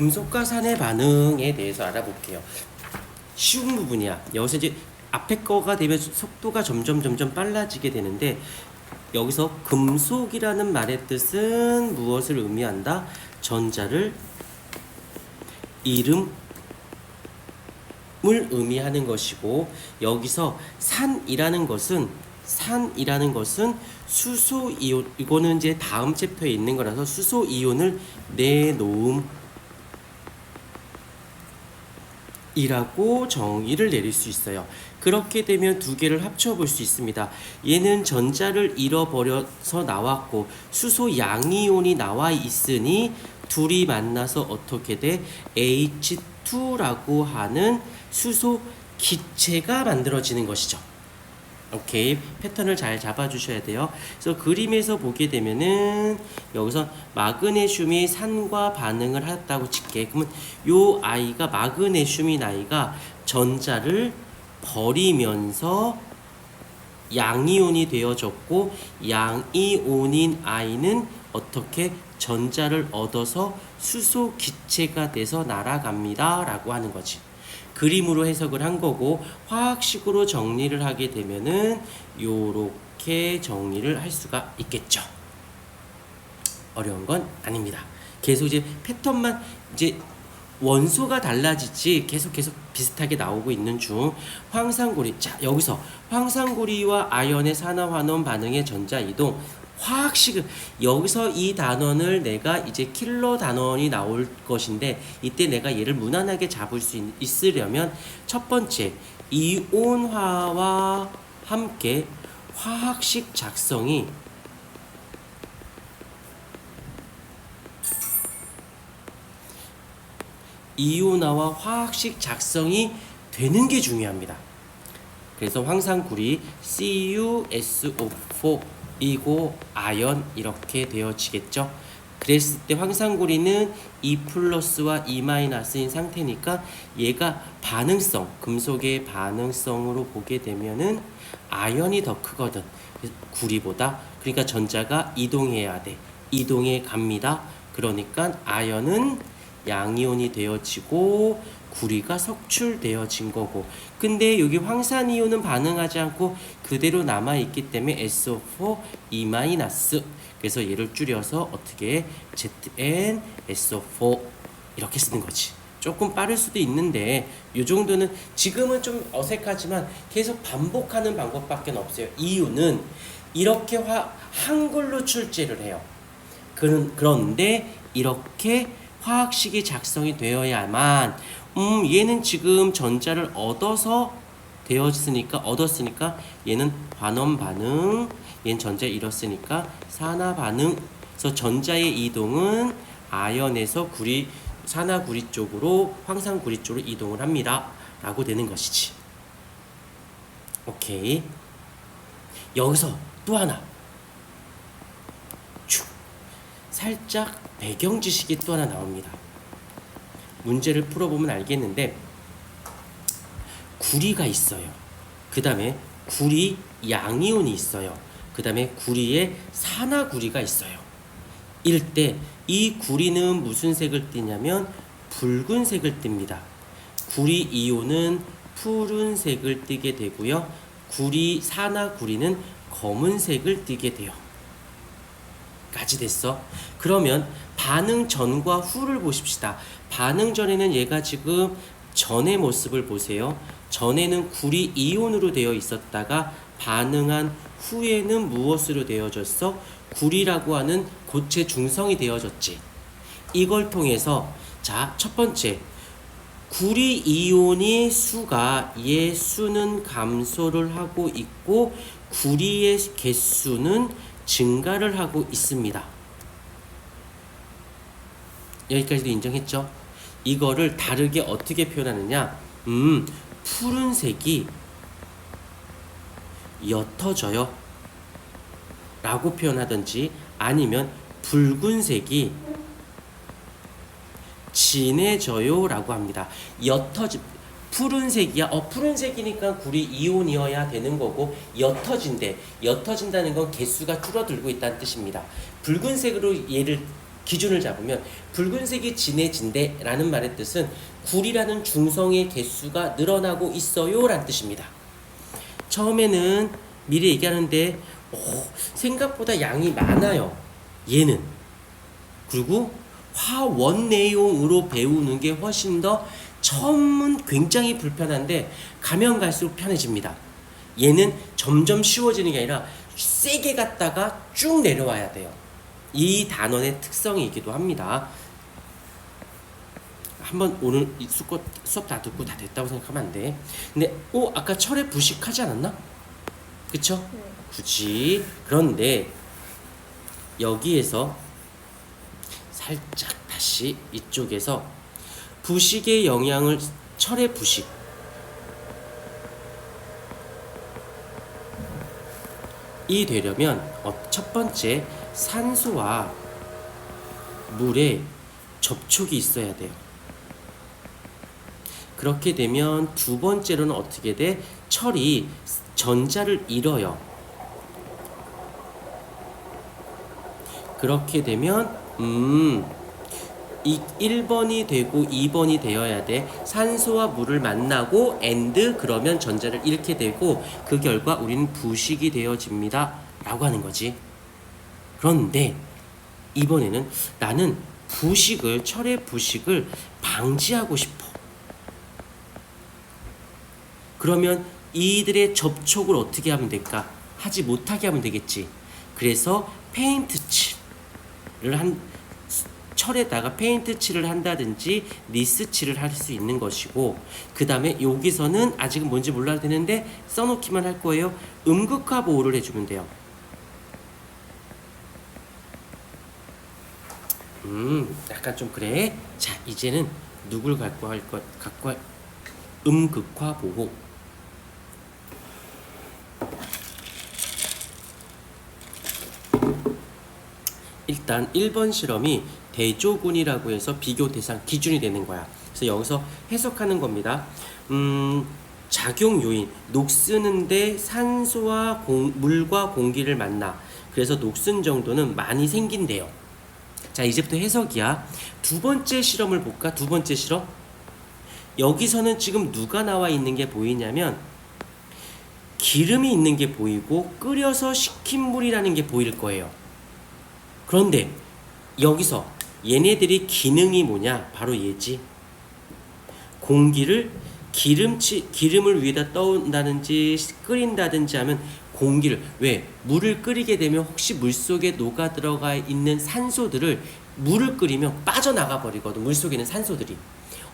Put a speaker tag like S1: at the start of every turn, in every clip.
S1: 금속과 산의 반응에 대해서 알아볼게요. 쉬운 부분이야. 여기서 이제 앞에 거가 되면 속도가 점점 점점 빨라지게 되는데 여기서 금속이라는 말의 뜻은 무엇을 의미한다? 전자를 이름을 의미하는 것이고 여기서 산이라는 것은 산이라는 것은 수소 이온 이거는 이제 다음 챕터에 있는 거라서 수소 이온을 내놓음 이라고 정의를 내릴 수 있어요. 그렇게 되면 두 개를 합쳐 볼 수 있습니다. 얘는 전자를 잃어버려서 나왔고 수소 양이온이 나와 있으니 둘이 만나서 어떻게 돼? H2라고 하는 수소 기체가 만들어지는 것이죠. 오케이 패턴을 잘 잡아 주셔야 돼요. 그래서 그림에서 보게 되면은 여기서 마그네슘이 산과 반응을 했다고 칠게. 그러면 요 아이가 마그네슘인 아이가 전자를 버리면서 양이온이 되어졌고 양이온인 아이는 어떻게 전자를 얻어서 수소 기체가 돼서 날아갑니다 라고 하는 거지. 그림으로 해석을 한 거고 화학식으로 정리를 하게 되면은 요렇게 정리를 할 수가 있겠죠. 어려운 건 아닙니다. 계속 이제 패턴만 이제 원소가 달라지지 계속 계속 비슷하게 나오고 있는 중 황산고리 자 여기서 황산고리와 아연의 산화환원 반응의 전자 이동 화학식 여기서 이 단원을 내가 이제 킬러 단원이 나올 것인데 이때 내가 얘를 무난하게 잡을 수 있, 있으려면 첫 번째 이온화와 함께 화학식 작성이 이온화와 화학식 작성이 되는 게 중요합니다. 그래서 황산구리 CuSO4 이고 아연 이렇게 되어지겠죠. 그랬을 때 황산고리는 E 플러스와 E 마이너스인 상태니까 얘가 반응성, 금속의 반응성으로 보게 되면은 아연이 더 크거든. 구리보다. 그러니까 전자가 이동해야 돼. 이동해 갑니다. 그러니까 아연은 양이온이 되어지고 구리가 석출되어진 거고. 근데 여기 황산이온은 반응하지 않고 그대로 남아 있기 때문에 SO4 E 그래서 얘를 줄여서 어떻게 ZN SO4 이렇게 쓰는 거지. 조금 빠를 수도 있는데 이 정도는 지금은 좀 어색하지만 계속 반복하는 방법밖에 없어요. 이유는 이렇게 화, 한글로 출제를 해요. 그런, 그런데 이렇게 화학식이 작성이 되어야만 음 얘는 지금 전자를 얻어서 되었으니까 얻었으니까 얘는 반원 반응 얘는 전자 잃었으니까 산화 반응. 그래서 전자의 이동은 아연에서 구리 산화 구리 쪽으로 황산 구리 쪽으로 이동을 합니다. 라고 되는 것이지. 오케이. 여기서 또 하나. 쭉. 살짝 배경 지식이 또 하나 나옵니다. 문제를 풀어보면 알겠는데 구리가 있어요. 그 다음에 구리 양이온이 있어요. 그 다음에 구리에 산화구리가 있어요. 이럴 때이 구리는 무슨 색을 띠냐면 붉은색을 띱니다. 구리 이온은 푸른색을 띠게 되고요. 구리 산화구리는 검은색을 띠게 돼요. 까지 됐어. 그러면 반응 전과 후를 보십시다. 반응 전에는 얘가 지금 전의 모습을 보세요. 전에는 구리 이온으로 되어 있었다가 반응한 후에는 무엇으로 되어졌어? 구리라고 하는 고체 중성이 되어졌지. 이걸 통해서 자, 첫 번째 구리 이온의 수가 얘 수는 감소를 하고 있고 구리의 개수는 증가를 하고 있습니다. 여기까지도 인정했죠? 이거를 다르게 어떻게 표현하느냐? 음, 푸른색이 옅어져요. 라고 표현하든지 아니면 붉은색이 진해져요. 라고 합니다. 옅어지, 푸른색이야. 어, 푸른색이니까 구리 이온이어야 되는 거고, 옅어진대. 옅어진다는 건 개수가 줄어들고 있다는 뜻입니다. 붉은색으로 얘를 기준을 잡으면 붉은색이 진해진대라는 말의 뜻은 굴이라는 중성의 개수가 늘어나고 있어요라는 뜻입니다. 처음에는 미리 얘기하는데 오, 생각보다 양이 많아요. 얘는 그리고 화원 내용으로 배우는 게 훨씬 더 처음은 굉장히 불편한데 가면 갈수록 편해집니다. 얘는 점점 쉬워지는 게 아니라 세게 갔다가 쭉 내려와야 돼요. 이 단원의 특성이기도 합니다. 한번 오늘 수업 다 듣고 다 됐다고 생각하면 안 돼. 근데 오 아까 철에 부식하지 않았나? 그쵸?
S2: 네.
S1: 굳이 그런데 여기에서 살짝 다시 이쪽에서 부식의 영향을 철의 부식 이 되려면 어, 첫 번째 산소와 물의 접촉이 있어야 돼요. 그렇게 되면 두 번째로는 어떻게 돼? 철이 전자를 잃어요. 그렇게 되면 음, 이 1번이 되고 2번이 되어야 돼. 산소와 물을 만나고 and 그러면 전자를 잃게 되고 그 결과 우리는 부식이 되어집니다. 라고 하는 거지. 그런데 이번에는 나는 부식을 철의 부식을 방지하고 싶어. 그러면 이들의 접촉을 어떻게 하면 될까? 하지 못하게 하면 되겠지. 그래서 페인트 한 철에다가 페인트 칠을 한다든지 니스 칠을 할 수 있는 것이고 그 다음에 여기서는 아직은 뭔지 몰라도 되는데 써놓기만 할 거예요. 음극화 보호를 해주면 돼요. 음, 약간 좀 그래. 자, 이제는 누굴 갖고 할 것, 갖고 할 음극화 보호. 일단 1번 실험이 대조군이라고 해서 비교 대상 기준이 되는 거야. 그래서 여기서 해석하는 겁니다. 음, 작용 요인 녹쓰는데 산소와 공, 물과 공기를 만나 그래서 녹슨 정도는 많이 생긴대요. 자 이제부터 해석이야. 두 번째 실험을 볼까? 두 번째 실험. 여기서는 지금 누가 나와 있는 게 보이냐면 기름이 있는 게 보이고 끓여서 식힌 물이라는 게 보일 거예요. 그런데 여기서 얘네들이 기능이 뭐냐? 바로 얘지. 공기를 기름치 기름을 위에다 떠온다든지 끓인다든지 하면 공기를 왜 물을 끓이게 되면 혹시 물 속에 녹아 들어가 있는 산소들을 물을 끓이면 빠져나가 버리거든 물 속에 있는 산소들이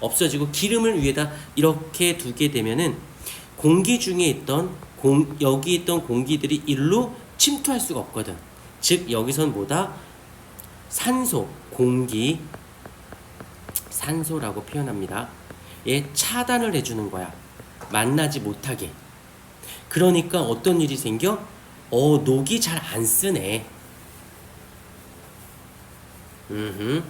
S1: 없어지고 기름을 위에다 이렇게 두게 되면은 공기 중에 있던 공, 여기 있던 공기들이 일로 침투할 수가 없거든 즉 여기선 뭐다 산소 공기 산소라고 표현합니다. 얘 차단을 해주는 거야. 만나지 못하게. 그러니까 어떤 일이 생겨? 어, 녹이 잘 안 쓰네. 음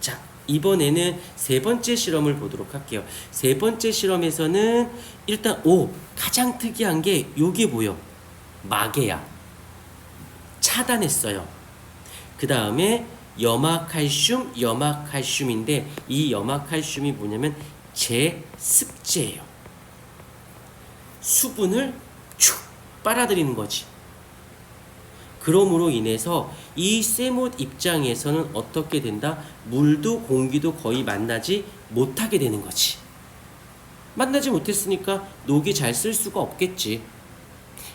S1: 자, 이번에는 세 번째 실험을 보도록 할게요. 세 번째 실험에서는 일단 오 가장 특이한 게 요게 뭐요? 마개야. 차단했어요. 그 다음에 염화칼슘, 염화칼슘인데 이 염화칼슘이 뭐냐면 제습제예요. 수분을 쭉 빨아들이는 거지. 그러므로 인해서 이 세못 입장에서는 어떻게 된다? 물도 공기도 거의 만나지 못하게 되는 거지. 만나지 못했으니까 녹이 잘 쓸 수가 없겠지.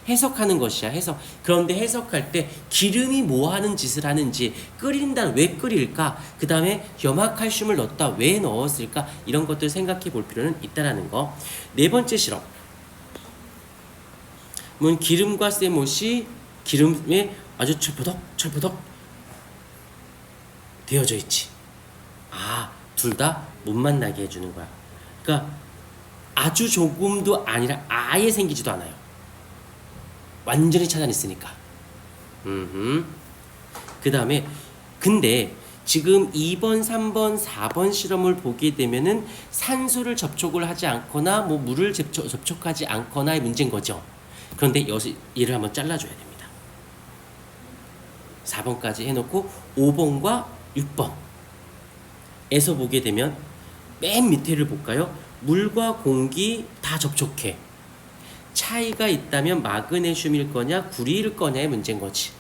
S1: 해석하는 것이야. 해석. 그런데 해석할 때 기름이 뭐 하는 짓을 하는지 끓인다 왜 끓일까? 그 다음에 염화칼슘을 넣었다 왜 넣었을까? 이런 것들 생각해 볼 필요는 있다라는 거 네 번째 실험. 문 기름과 세못이 기름에 아주 철포덕 철포덕 되어져 있지. 아 둘 다 못 만나게 해주는 거야. 그러니까 아주 조금도 아니라 아예 생기지도 않아요 완전히 차단했으니까. 음. 그 다음에 근데 지금 2번, 3번, 4번 실험을 보게 되면은 산소를 접촉을 하지 않거나 뭐 물을 접촉, 접촉하지 않거나의 문제인 거죠. 그런데 여기서 얘를 한번 잘라줘야 됩니다. 4번까지 해놓고 5번과 6번에서 보게 되면 맨 밑에를 볼까요? 물과 공기 다 접촉해. 차이가 있다면 마그네슘일 거냐 구리일 거냐의 문제인 거지.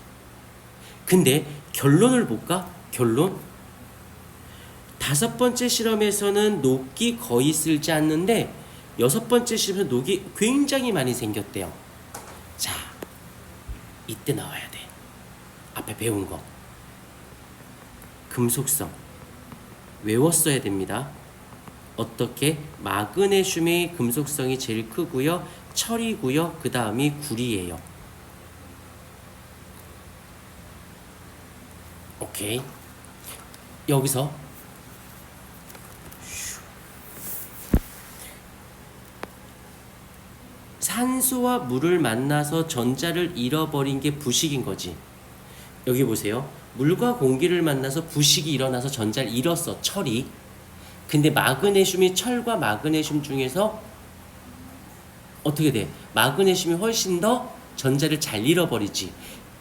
S1: 근데 결론을 볼까? 결론. 다섯 번째 실험에서는 녹이 거의 쓸지 않는데 여섯 번째 실험에서 녹이 굉장히 많이 생겼대요. 자, 이때 나와야 돼. 앞에 배운 거. 금속성. 외웠어야 됩니다. 어떻게? 마그네슘의 금속성이 제일 크고요. 철이고요. 그 다음이 구리예요. 오케이. 여기서 산소와 물을 만나서 전자를 잃어버린 게 부식인 거지. 여기 보세요. 물과 공기를 만나서 부식이 일어나서 전자를 잃었어. 철이. 근데 마그네슘이 철과 마그네슘 중에서 어떻게 돼? 마그네슘이 훨씬 더 전자를 잘 잃어버리지.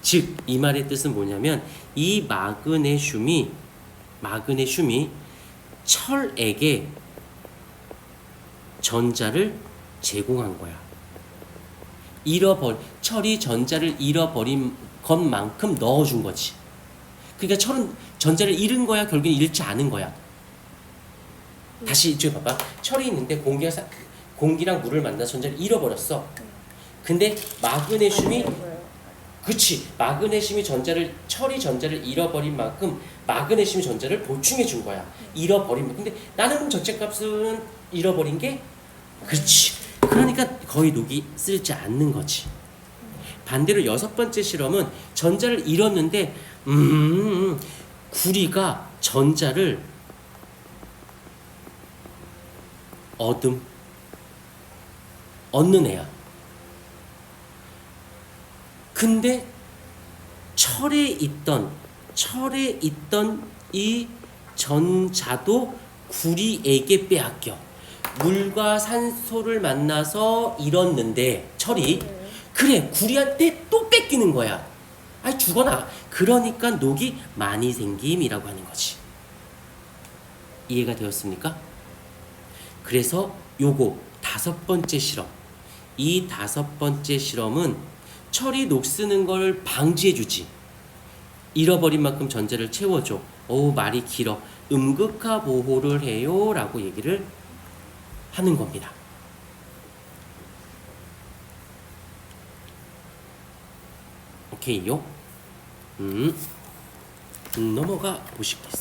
S1: 즉, 이 말의 뜻은 뭐냐면 이 마그네슘이 마그네슘이 철에게 전자를 제공한 거야. 잃어버 철이 전자를 잃어버린 것만큼 넣어준 거지. 그러니까 철은 전자를 잃은 거야, 결국엔 잃지 않은 거야. 다시 이쪽에 봐봐. 철이 있는데 공기가 사- 공기랑 물을 만나서 전자를 잃어버렸어. 근데 마그네슘이 그치. 마그네슘이 전자를 철이 전자를 잃어버린 만큼 마그네슘이 전자를 보충해 준 거야. 잃어버린 만큼 근데 나는 전체값은 잃어버린 게 그렇지 그러니까 거의 녹이 쓰지 않는 거지. 반대로 여섯 번째 실험은 전자를 잃었는데 음 구리가 전자를 얻음 얻는 애야. 근데 철에 있던 철에 있던 이 전자도 구리에게 빼앗겨 물과 산소를 만나서 잃었는데 철이 그래 구리한테 또 뺏기는 거야. 아 죽어나 그러니까 녹이 많이 생김이라고 하는 거지. 이해가 되었습니까? 그래서 요거 다섯 번째 실험 이 다섯 번째 실험은 철이 녹쓰는 걸 방지해 주지. 잃어버린 만큼 전자를 채워줘. 어우 말이 길어. 음극화 보호를 해요 라고 얘기를 하는 겁니다. 오케이요? 음, 음 넘어가 보시겠습니다.